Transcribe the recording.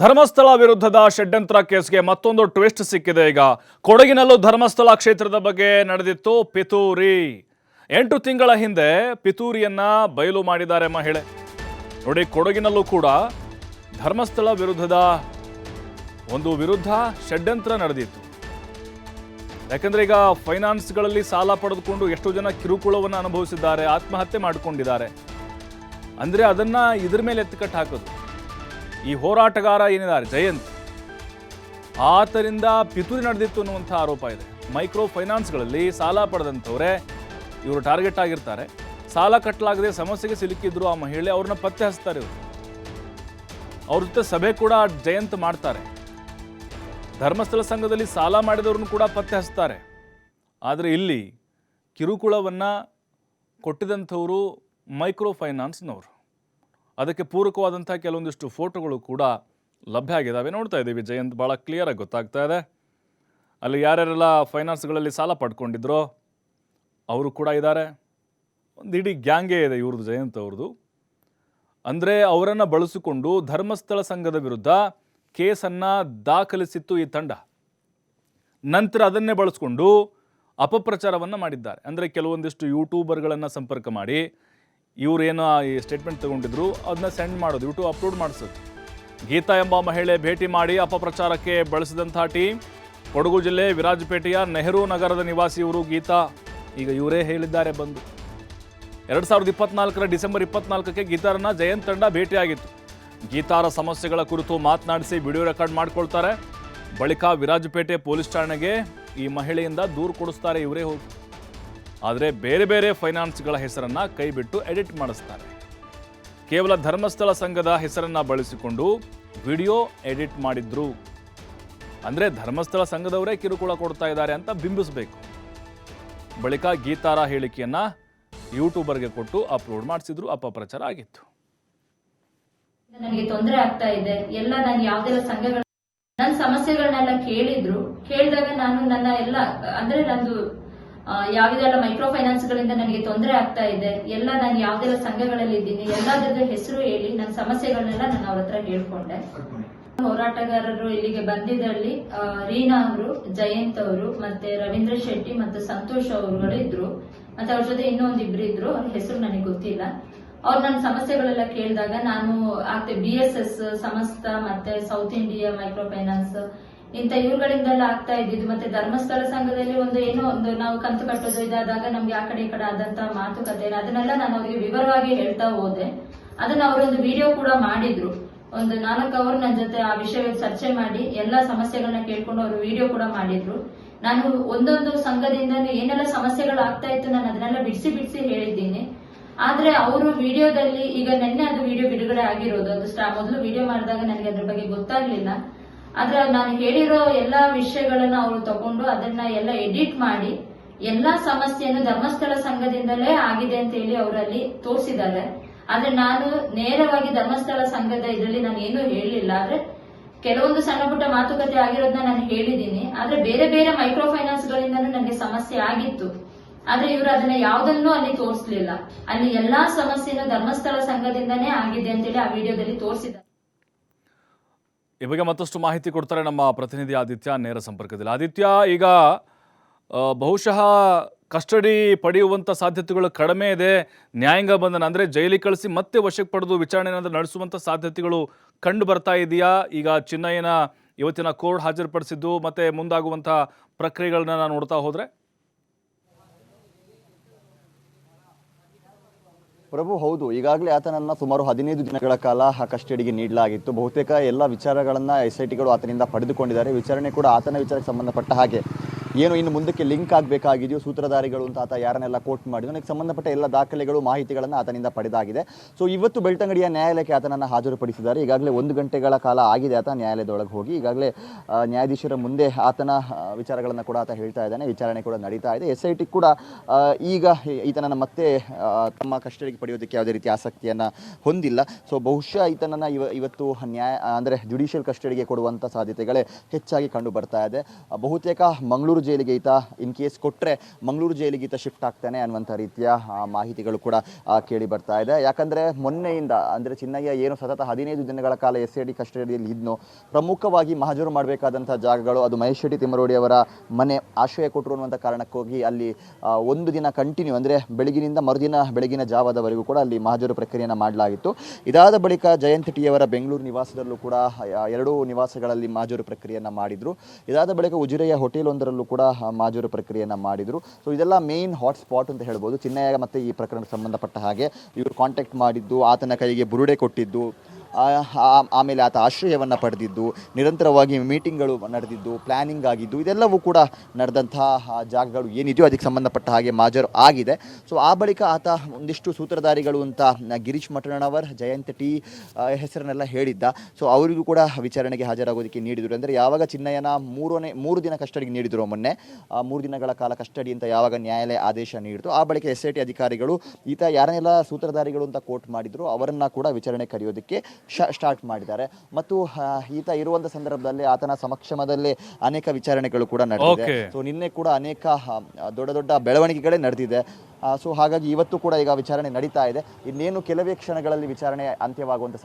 ಧರ್ಮಸ್ಥಳ ವಿರುದ್ಧದ ಷಡ್ಯಂತ್ರ ಕೇಸ್ಗೆ ಮತ್ತೊಂದು ಟ್ವಿಸ್ಟ್ ಸಿಕ್ಕಿದೆ ಈಗ. ಕೊಡಗಿನಲ್ಲೂ ಧರ್ಮಸ್ಥಳ ಕ್ಷೇತ್ರದ ಬಗ್ಗೆ ನಡೆದಿತ್ತು ಪಿತೂರಿ. ಎಂಟು ತಿಂಗಳ ಹಿಂದೆ ಪಿತೂರಿಯನ್ನ ಬಯಲು ಮಾಡಿದ್ದಾರೆ ಮಹಿಳೆ. ನೋಡಿ, ಕೊಡಗಿನಲ್ಲೂ ಕೂಡ ಧರ್ಮಸ್ಥಳ ವಿರುದ್ಧದ ಒಂದು ವಿರುದ್ಧ ಷಡ್ಯಂತ್ರ ನಡೆದಿತ್ತು. ಯಾಕಂದ್ರೆ ಈಗ ಫೈನಾನ್ಸ್ಗಳಲ್ಲಿ ಸಾಲ ಪಡೆದುಕೊಂಡು ಎಷ್ಟೋ ಜನ ಕಿರುಕುಳವನ್ನು ಅನುಭವಿಸಿದ್ದಾರೆ, ಆತ್ಮಹತ್ಯೆ ಮಾಡಿಕೊಂಡಿದ್ದಾರೆ. ಅಂದ್ರೆ ಅದನ್ನ ಇದ್ರ ಮೇಲೆ ಎತ್ತಿಕಟ್ಟು ಹಾಕೋದು ಈ ಹೋರಾಟಗಾರ ಏನಿದ್ದಾರೆ? ಜಯಂತ್. ಆತರಿಂದ ಪಿತೂರಿ ನಡೆದಿತ್ತು ಅನ್ನುವಂಥ ಆರೋಪ ಇದೆ. ಮೈಕ್ರೋ ಫೈನಾನ್ಸ್ಗಳಲ್ಲಿ ಸಾಲ ಪಡೆದಂಥವ್ರೆ ಇವರು ಟಾರ್ಗೆಟ್ ಆಗಿರ್ತಾರೆ. ಸಾಲ ಕಟ್ಟಲಾಗದೆ ಸಮಸ್ಯೆಗೆ ಸಿಲುಕಿದ್ರು ಆ ಮಹಿಳೆ, ಅವ್ರನ್ನ ಪತ್ತೆ ಹಚ್ತಾರೆ ಇವರು. ಅವ್ರ ಜೊತೆ ಸಭೆ ಕೂಡ ಜಯಂತ್ ಮಾಡ್ತಾರೆ. ಧರ್ಮಸ್ಥಳ ಸಂಘದಲ್ಲಿ ಸಾಲ ಮಾಡಿದವ್ರನ್ನು ಕೂಡ ಪತ್ತೆ ಹಚ್ತಾರೆ. ಆದರೆ ಇಲ್ಲಿ ಕಿರುಕುಳವನ್ನು ಕೊಟ್ಟಿದಂಥವರು ಮೈಕ್ರೋ ಫೈನಾನ್ಸ್ನವರು. ಅದಕ್ಕೆ ಪೂರಕವಾದಂಥ ಕೆಲವೊಂದಿಷ್ಟು ಫೋಟೋಗಳು ಕೂಡ ಲಭ್ಯ ಆಗಿದ್ದಾವೆ ನೋಡ್ತಾ ಇದ್ದೀವಿ, ಜಯಂತ್ ಭಾಳ ಕ್ಲಿಯರಾಗಿ ಗೊತ್ತಾಗ್ತಾ ಇದೆ. ಅಲ್ಲಿ ಯಾರ್ಯಾರೆಲ್ಲ ಫೈನಾನ್ಸ್ಗಳಲ್ಲಿ ಸಾಲ ಪಡ್ಕೊಂಡಿದ್ರೋ, ಅವರು ಕೂಡ ಇದ್ದಾರೆ. ಒಂದು ಇಡೀ ಗ್ಯಾಂಗೇ ಇದೆ ಇವ್ರದ್ದು ಜಯಂತ್ ಅವ್ರದ್ದು ಅಂದರೆ ಅವರನ್ನು ಬಳಸಿಕೊಂಡು ಧರ್ಮಸ್ಥಳ ಸಂಘದ ವಿರುದ್ಧ ಕೇಸನ್ನು ದಾಖಲಿಸಿತ್ತು ಈ ತಂಡ. ನಂತರ ಅದನ್ನೇ ಬಳಸ್ಕೊಂಡು ಅಪಪ್ರಚಾರವನ್ನು ಮಾಡಿದ್ದಾರೆ. ಅಂದರೆ ಕೆಲವೊಂದಿಷ್ಟು ಯೂಟ್ಯೂಬರ್ಗಳನ್ನು ಸಂಪರ್ಕ ಮಾಡಿ ಇವರೇನು ಈ ಸ್ಟೇಟ್ಮೆಂಟ್ ತಗೊಂಡಿದ್ರು ಅದನ್ನ ಸೆಂಡ್ ಮಾಡೋದು ಯೂಟ್ಯೂಬ್ ಅಪ್ಲೋಡ್ ಮಾಡಿಸೋದು. ಗೀತಾ ಎಂಬ ಮಹಿಳೆ ಭೇಟಿ ಮಾಡಿ ಅಪಪ್ರಚಾರಕ್ಕೆ ಬಳಸಿದಂಥ ಟೀಮ್ ಕೊಡಗು ಜಿಲ್ಲೆ ವಿರಾಜಪೇಟೆಯ ನೆಹರು ನಗರದ ನಿವಾಸಿ ಇವರು ಗೀತಾ. ಈಗ ಇವರೇ ಹೇಳಿದ್ದಾರೆ ಬಂದು. ಎರಡು ಸಾವಿರದ ಇಪ್ಪತ್ನಾಲ್ಕರ ಡಿಸೆಂಬರ್ ಇಪ್ಪತ್ನಾಲ್ಕಕ್ಕೆ ಗೀತಾರನ್ನ ಜಯಂತ್ ತಂಡ ಭೇಟಿಯಾಗಿತ್ತು. ಗೀತಾರ ಸಮಸ್ಯೆಗಳ ಕುರಿತು ಮಾತನಾಡಿಸಿ ವಿಡಿಯೋ ರೆಕಾರ್ಡ್ ಮಾಡ್ಕೊಳ್ತಾರೆ. ಬಳಿಕ ವಿರಾಜಪೇಟೆ ಪೊಲೀಸ್ ಠಾಣೆಗೆ ಈ ಮಹಿಳೆಯಿಂದ ದೂರು ಕೊಡಿಸ್ತಾರೆ ಇವರೇ ಹೋಗಿ. ಆದರೆ ಬೇರೆ ಬೇರೆ ಫೈನಾನ್ಸ್ಗಳ ಹೆಸರನ್ನು ಕೈಬಿಟ್ಟು ಎಡಿಟ್ ಮಾಡಿಸ್ತಾರೆ. ಕೇವಲ ಧರ್ಮಸ್ಥಳ ಸಂಘದ ಹೆಸರನ್ನು ಬಳಸಿಕೊಂಡು ವಿಡಿಯೋ ಎಡಿಟ್ ಮಾಡಿದ್ರು. ಅಂದರೆ ಧರ್ಮಸ್ಥಳ ಸಂಘದವರೇ ಕಿರುಕುಳ ಕೊಡ್ತಾ ಇದ್ದಾರೆ ಅಂತ ಬಿಂಬಿಸಬೇಕು. ಬಳಿಕ ಗೀತಾರ ಹೇಳಿಕೆಯನ್ನು ಯೂಟ್ಯೂಬರ್ಗೆ ಕೊಟ್ಟು ಅಪ್ಲೋಡ್ ಮಾಡಿಸಿದ್ರು ಅಪಪ್ರಚಾರ ಆಗಿತ್ತು. ನನಗೆ ತೊಂದರೆ ಆಗ್ತಾ ಇದೆ. ಎಲ್ಲ ನಾನು ಯಾವ್ದೆಲ್ಲ ಸಂಘಗಳ ನನ್ನ ಸಮಸ್ಯೆಗಳನ್ನೆಲ್ಲ ಕೇಳಿದ್ರು. ಕೇಳಿದಾಗ ನಾನು ನನ್ನ ಎಲ್ಲ, ಅಂದ್ರೆ ನಂದು ಯಾವ್ದೆಲ್ಲ ಮೈಕ್ರೋ ಫೈನಾನ್ಸ್ ಗಳಿಂದ ನನಗೆ ತೊಂದರೆ ಆಗ್ತಾ ಇದೆ. ಎಲ್ಲ ನಾನು ಯಾವ್ದೆಲ್ಲ ಸಂಘಗಳಲ್ಲಿ ಇದ್ದೀನಿ. ಎಲ್ಲಾದ್ರದ್ದು ಹೆಸರು ಹೇಳಿ ನನ್ನ ಸಮಸ್ಯೆಗಳನ್ನೆಲ್ಲ ನಾನು ಅವ್ರ ಹತ್ರ ಹೇಳ್ಕೊಂಡೆ. ಹೋರಾಟಗಾರರು ಇಲ್ಲಿಗೆ ಬಂದಿದ್ದಲ್ಲಿ ಆ, ರೀನಾ ಅವರು ಜಯಂತ್ ಅವರು ಮತ್ತೆ ರವೀಂದ್ರ ಶೆಟ್ಟಿ ಮತ್ತು ಸಂತೋಷ್ ಅವರುಗಳು ಇದ್ರು. ಮತ್ತೆ ಅವ್ರ ಜೊತೆ ಇನ್ನೊಂದು ಇಬ್ರು ಇದ್ರು. ಅವ್ರ ಹೆಸರು ನನಗೆ ಗೊತ್ತಿಲ್ಲ. ಅವ್ರು ನನ್ನ ಸಮಸ್ಯೆಗಳೆಲ್ಲ ಕೇಳಿದಾಗ ನಾನು ಆಗ್ತೆ ಬಿ ಎಸ್ ಎಸ್ ಸಮಸ್ತ ಮತ್ತೆ ಸೌತ್ ಇಂಡಿಯಾ ಮೈಕ್ರೋ ಫೈನಾನ್ಸ್ ಇಂಥ ಇವ್ರುಗಳಿಂದೆಲ್ಲ ಆಗ್ತಾ ಇದ್ದಿದ್ದು ಮತ್ತೆ ಧರ್ಮಸ್ಥಳ ಸಂಘದಲ್ಲಿ ಒಂದು ಏನೋ ಒಂದು ನಾವು ಕಂತು ಕಟ್ಟೋದು ಇದಾದಾಗ ನಮ್ಗೆ ಆ ಕಡೆ ಈ ಕಡೆ ಆದಂತ ಮಾತುಕತೆ. ಅದನ್ನೆಲ್ಲ ನಾನು ಅವರಿಗೆ ವಿವರವಾಗಿ ಹೇಳ್ತಾ ಹೋದೆ. ಅದನ್ನ ಅವರೊಂದು ವಿಡಿಯೋ ಕೂಡ ಮಾಡಿದ್ರು. ಒಂದು ನಾಲ್ಕು ಅವರ್ ನನ್ನ ಜೊತೆ ಆ ವಿಷಯ ಚರ್ಚೆ ಮಾಡಿ ಎಲ್ಲಾ ಸಮಸ್ಯೆಗಳನ್ನ ಕೇಳ್ಕೊಂಡು ಅವರು ವಿಡಿಯೋ ಕೂಡ ಮಾಡಿದ್ರು. ನಾನು ಒಂದೊಂದು ಸಂಘದಿಂದ ಏನೆಲ್ಲ ಸಮಸ್ಯೆಗಳು ಆಗ್ತಾ ಇತ್ತು ನಾನು ಅದನ್ನೆಲ್ಲ ಬಿಡಿಸಿ ಬಿಡಿಸಿ ಹೇಳಿದ್ದೀನಿ. ಆದ್ರೆ ಅವರು ವಿಡಿಯೋದಲ್ಲಿ ಈಗ ನಿನ್ನೆ ಅದು ವಿಡಿಯೋ ಬಿಡುಗಡೆ ಆಗಿರೋದು. ಅದು ಸ್ಟಾ ಮೊದಲು ವಿಡಿಯೋ ಮಾಡಿದಾಗ ನನಗೆ ಅದ್ರ ಬಗ್ಗೆ ಗೊತ್ತಾಗ್ಲಿಲ್ಲ. ಆದ್ರೆ ನಾನು ಹೇಳಿರೋ ಎಲ್ಲಾ ವಿಷಯಗಳನ್ನ ಅವರು ತಗೊಂಡು ಅದನ್ನ ಎಲ್ಲ ಎಡಿಟ್ ಮಾಡಿ ಎಲ್ಲಾ ಸಮಸ್ಯೆಯನ್ನು ಧರ್ಮಸ್ಥಳ ಸಂಘದಿಂದಲೇ ಆಗಿದೆ ಅಂತ ಹೇಳಿ ಅವರಲ್ಲಿ ತೋರಿಸಿದ್ದಾರೆ. ಆದ್ರೆ ನಾನು ನೇರವಾಗಿ ಧರ್ಮಸ್ಥಳ ಸಂಘದ ಇದರಲ್ಲಿ ನಾನು ಏನು ಹೇಳಲಿಲ್ಲ ಆದ್ರೆ ಕೆಲವೊಂದು ಸಣ್ಣ ಪುಟ್ಟ ಮಾತುಕತೆ ಆಗಿರೋದನ್ನ ನಾನು ಹೇಳಿದ್ದೀನಿ. ಆದ್ರೆ ಬೇರೆ ಬೇರೆ ಮೈಕ್ರೋ ಫೈನಾನ್ಸ್ ಗಳಿಂದನೂ ನನಗೆ ಸಮಸ್ಯೆ ಆಗಿತ್ತು. ಆದ್ರೆ ಇವರು ಅದನ್ನ ಯಾವ್ದನ್ನೂ ಅಲ್ಲಿ ತೋರಿಸ್ಲಿಲ್ಲ. ಅಲ್ಲಿ ಎಲ್ಲಾ ಸಮಸ್ಯೆನೂ ಧರ್ಮಸ್ಥಳ ಸಂಘದಿಂದನೇ ಆಗಿದೆ ಅಂತೇಳಿ ಆ ವಿಡಿಯೋದಲ್ಲಿ ತೋರಿಸಿದ್ದಾರೆ. ಈ ಮತ್ತಷ್ಟು ಮಾಹಿತಿ ಕೊಡ್ತಾರೆ ನಮ್ಮ ಪ್ರತಿನಿಧಿ ಆದಿತ್ಯ ನೇರ ಸಂಪರ್ಕದಲ್ಲಿ. ಆದಿತ್ಯ, ಈಗ ಬಹುಶಃ ಕಸ್ಟಡಿ ಪಡೆಯುವಂಥ ಸಾಧ್ಯತೆಗಳು ಕಡಿಮೆ ಇದೆ. ನ್ಯಾಯಾಂಗ ಬಂಧನ ಅಂದರೆ ಜೈಲಿಗೆ ಕಳಿಸಿ ಮತ್ತೆ ವಶಕ್ಕೆ ಪಡೆದು ವಿಚಾರಣೆ ಏನಾದರೂ ನಡೆಸುವಂಥ ಸಾಧ್ಯತೆಗಳು ಕಂಡು ಬರ್ತಾ ಇದೆಯಾ? ಈಗ ಚಿನ್ನಯ್ಯನ ಇವತ್ತಿನ ಕೋರ್ಟ್ ಹಾಜರುಪಡಿಸಿದ್ದು ಮತ್ತೆ ಮುಂದಾಗುವಂಥ ಪ್ರಕ್ರಿಯೆಗಳನ್ನ ನಾನು ನೋಡ್ತಾ ಹೋದರೆ? ಪ್ರಭು, ಹೌದು, ಈಗಾಗಲೇ ಆತನನ್ನು ಸುಮಾರು ಹದಿನೈದು ದಿನಗಳ ಕಾಲ ಕಸ್ಟಡಿಗೆ ನೀಡಲಾಗಿತ್ತು. ಬಹುತೇಕ ಎಲ್ಲ ವಿಚಾರಗಳನ್ನು ಎಸ್ ಐ ಟಿಗಳು ಆತನಿಂದ ಪಡೆದುಕೊಂಡಿದ್ದಾರೆ. ವಿಚಾರಣೆ ಕೂಡ ಆತನ ವಿಚಾರಕ್ಕೆ ಸಂಬಂಧಪಟ್ಟ ಹಾಗೆ. ಏನು ಇನ್ನು ಮುಂದಕ್ಕೆ ಲಿಂಕ್ ಆಗಬೇಕಾಗಿದೆಯೋ ಸೂತ್ರಧಾರಿಗಳು ಅಂತ ಆತ ಯಾರನ್ನೆಲ್ಲ ಕೋರ್ಟ್ ಮಾಡಿದ್ರು ನನಗೆ ಸಂಬಂಧಪಟ್ಟ ಎಲ್ಲ ದಾಖಲೆಗಳು, ಮಾಹಿತಿಗಳನ್ನು ಆತನಿಂದ ಪಡೆದಾಗಿದೆ. ಸೊ ಇವತ್ತು ಬೆಳ್ತಂಗಡಿಯ ನ್ಯಾಯಾಲಯಕ್ಕೆ ಆತನನ್ನು ಹಾಜರುಪಡಿಸಿದ್ದಾರೆ. ಈಗಾಗಲೇ ಒಂದು ಗಂಟೆಗಳ ಕಾಲ ಆಗಿದೆ ಆತ ನ್ಯಾಯಾಲಯದೊಳಗೆ ಹೋಗಿ. ಈಗಾಗಲೇ ನ್ಯಾಯಾಧೀಶರ ಮುಂದೆ ಆತನ ವಿಚಾರಗಳನ್ನು ಕೂಡ ಆತ ಹೇಳ್ತಾ ಇದ್ದಾನೆ. ವಿಚಾರಣೆ ಕೂಡ ನಡೀತಾ ಇದೆ. ಎಸ್ ಐ ಟಿ ಕೂಡ ಈಗ ಈತನನ್ನು ಮತ್ತೆ ತಮ್ಮ ಕಸ್ಟಡಿಗೆ ಪಡೆಯೋದಕ್ಕೆ ಯಾವುದೇ ರೀತಿ ಆಸಕ್ತಿಯನ್ನು ಹೊಂದಿಲ್ಲ. ಸೊ ಬಹುಶಃ ಈತನನ್ನು ಇವ, ಇವತ್ತು ನ್ಯಾಯ, ಅಂದರೆ ಜುಡಿಷಿಯಲ್ ಕಸ್ಟಡಿಗೆ ಕೊಡುವಂಥ ಸಾಧ್ಯತೆಗಳೇ ಹೆಚ್ಚಾಗಿ ಕಂಡು ಬರ್ತಾ ಇದೆ. ಬಹುತೇಕ ಮಂಗಳೂರು ಜೈಲಿಗೆ ಈತ ಇನ್ ಕೇಸ್ ಕೊಟ್ಟರೆ ಮಂಗಳೂರು ಜೈಲಿಗೆ ಈತ ಶಿಫ್ಟ್ ಆಗ್ತಾನೆ ಅನ್ನುವಂಥ ರೀತಿಯ ಮಾಹಿತಿಗಳು ಕೂಡ ಕೇಳಿ ಬರ್ತಾ ಇದೆ. ಯಾಕಂದರೆ ಮೊನ್ನೆಯಿಂದ, ಅಂದರೆ ಚಿನ್ನಯ್ಯ ಏನು ಸತತ ಹದಿನೈದು ದಿನಗಳ ಕಾಲ ಎಸ್ ಐ ಡಿ ಕಸ್ಟಡಿಯಲ್ಲಿ ಪ್ರಮುಖವಾಗಿ ಮಹಜರು ಮಾಡಬೇಕಾದಂಥ ಜಾಗಗಳು ಅದು ಮಹೇಶ್ ಶೆಟ್ಟಿ ತಿಮ್ಮರೋಡಿ ಅವರ ಮನೆ ಆಶ್ರಯ ಕೊಟ್ಟರು ಅನ್ನುವಂಥ ಕಾರಣಕ್ಕೋಗಿ ಅಲ್ಲಿ ಒಂದು ದಿನ ಕಂಟಿನ್ಯೂ ಅಂದರೆ ಬೆಳಗಿನಿಂದ ಮರುದಿನ ಬೆಳಗಿನ ಜಾವದವರೆಗೂ ಕೂಡ ಅಲ್ಲಿ ಮಹಜರು ಪ್ರಕ್ರಿಯೆಯನ್ನು ಮಾಡಲಾಗಿತ್ತು. ಇದಾದ ಬಳಿಕ ಜಯಂತ್ ಟಿ ಅವರ ಬೆಂಗಳೂರು ನಿವಾಸದಲ್ಲೂ ಕೂಡ ಎರಡೂ ನಿವಾಸಗಳಲ್ಲಿ ಮಹಜರು ಪ್ರಕ್ರಿಯೆಯನ್ನು ಮಾಡಿದರು. ಇದಾದ ಬಳಿಕ ಉಜಿರೆಯ ಹೋಟೆಲ್ ಒಂದರಲ್ಲೂ ಕೂಡ ಮಾಜೂರು ಪ್ರಕ್ರಿಯೆಯನ್ನು ಮಾಡಿದರು. ಸೊ ಇದೆಲ್ಲ ಮೇನ್ ಹಾಟ್ಸ್ಪಾಟ್ ಅಂತ ಹೇಳ್ಬೋದು. ಚಿನ್ನಯ್ಯ ಮತ್ತು ಈ ಪ್ರಕರಣಕ್ಕೆ ಸಂಬಂಧಪಟ್ಟ ಹಾಗೆ ಇವರು ಕಾಂಟ್ಯಾಕ್ಟ್ ಮಾಡಿದ್ದು, ಆತನ ಕೈಗೆ ಬುರುಡೆ ಕೊಟ್ಟಿದ್ದು ಆಮೇಲೆ ಆತ ಆಶ್ರಯವನ್ನು ಪಡೆದಿದ್ದು, ನಿರಂತರವಾಗಿ ಮೀಟಿಂಗ್ಗಳು ನಡೆದಿದ್ದು ಪ್ಲ್ಯಾನಿಂಗ್ ಆಗಿದ್ದು, ಇದೆಲ್ಲವೂ ಕೂಡ ನಡೆದಂತಹ ಜಾಗಗಳು ಏನಿದೆಯೋ ಅದಕ್ಕೆ ಸಂಬಂಧಪಟ್ಟ ಹಾಗೆ ಮಾಜರ್ ಆಗಿದೆ. ಸೊ ಆ ಬಳಿಕ ಆತ ಒಂದಿಷ್ಟು ಸೂತ್ರಧಾರಿಗಳು ಅಂತ ಗಿರೀಶ್ ಮಠಣ್ಣವರ್ ಜಯಂತ್ ಟಿ ಹೆಸರನ್ನೆಲ್ಲ ಹೇಳಿದ್ದ. ಸೊ ಅವರಿಗೂ ಕೂಡ ವಿಚಾರಣೆಗೆ ಹಾಜರಾಗೋದಕ್ಕೆ ನೀಡಿದರು. ಅಂದರೆ ಯಾವಾಗ ಚಿನ್ನಯ್ಯನ ಮೂರನೇ, ಮೂರು ದಿನ ಕಸ್ಟಡಿಗೆ ನೀಡಿದರು ಮೊನ್ನೆ ಮೂರು ದಿನಗಳ ಕಾಲ ಕಸ್ಟಡಿ ಅಂತ ಯಾವಾಗ ನ್ಯಾಯಾಲಯ ಆದೇಶ ನೀಡಿತು ಆ ಬಳಿಕ ಎಸ್ ಐ ಟಿ ಅಧಿಕಾರಿಗಳು ಈತ ಯಾರನ್ನೆಲ್ಲ ಸೂತ್ರಧಾರಿಗಳು ಅಂತ ಕೋರ್ಟ್ ಮಾಡಿದ್ರು, ಅವರನ್ನು ಕೂಡ ವಿಚಾರಣೆ ಕರೆಯೋದಕ್ಕೆ ಸ್ಟಾರ್ಟ್ ಮಾಡಿದ್ದಾರೆ. ಮತ್ತು ಈತ ಇರುವಂತಹ ಸಂದರ್ಭದಲ್ಲಿ ಆತನ ಸಮಕ್ಷಮದಲ್ಲಿ ಅನೇಕ ವಿಚಾರಣೆಗಳು ಕೂಡ ನಡೆದಿದೆ. ಸೊ ನಿನ್ನೆ ಕೂಡ ಅನೇಕ ದೊಡ್ಡ ದೊಡ್ಡ ಬೆಳವಣಿಗೆಗಳೇ ನಡೆದಿದೆ. ಸೊ ಹಾಗಾಗಿ ಇವತ್ತು ಕೂಡ ಈಗ ವಿಚಾರಣೆ ನಡೀತಾ ಇದೆ. ಇನ್ನೇನು ಕೆಲವೇ ಕ್ಷಣಗಳಲ್ಲಿ ವಿಚಾರಣೆ ಅಂತ್ಯವಾಗುವಂತ